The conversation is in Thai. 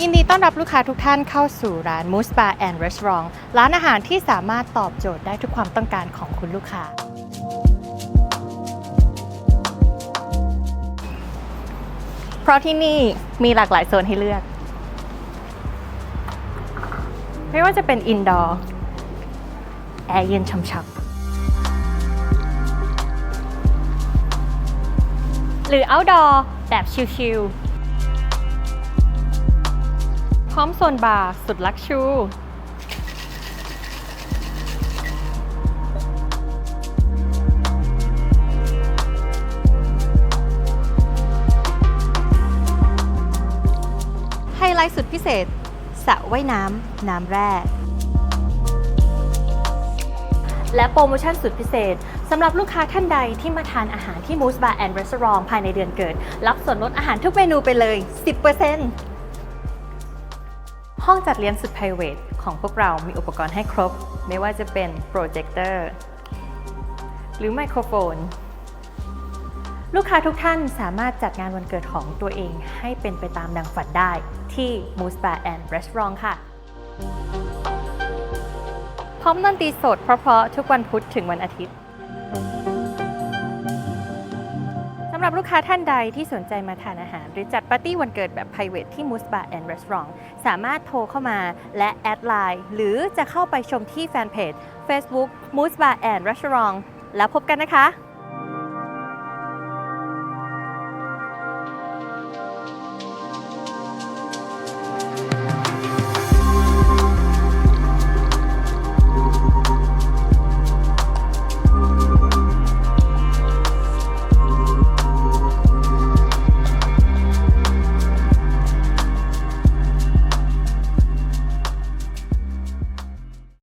ยินดีต้อนรับลูกค้าทุกท่านเข้าสู่ร้าน Moose Bar and Restaurant ร้านอาหารที่สามารถตอบโจทย์ได้ทุกความต้องการของคุณลูกค้า เพราะที่นี่มีหลากหลายโซนให้เลือก ไม่ว่าจะเป็นอินดอร์แอร์เย็นช่ำๆหรือ outdoor แบบชิลๆ ร้อมโซนบาร์สุดลักชู ไฮไลท์สุดพิเศษสระว่ายน้ำน้ำแร่และโปรโมชั่นสุดพิเศษสำหรับลูกค้าท่านใดที่มาทานอาหารที่ Moose Bar and Restaurant ภายในเดือนเกิด รับส่วนลดอาหารทุกเมนูไปเลย 10% ห้องจัดเลี้ยงสุด p r i v a t ของพวกเรามีอุปกรณ์ให้ครบ ไม่ว่าจะเป็นโปรเจคเตอร์หรือไมโครโฟน ลูกค้าทุกท่านสามารถจัดงานวันเกิดของตัวเองให้เป็นไปตามดังฝันได้ที่ Moose Bar and Restaurant ค่ะ พร้อมดนตรีสดเพราะๆทุกวันพุธถึงวันอาทิตย์ำหรับลูกค้าท่านใดที่สนใจมาทานอาหาร หรือจัดปาร์ตี้วันเกิดแบบ private ที่ Moose Bar and Restaurant สามารถโทรเข้ามาและแอดไลน์หรือจะเข้าไปชมที่แฟนเพจ Facebook Moose Bar and Restaurant แล้วพบกันนะคะ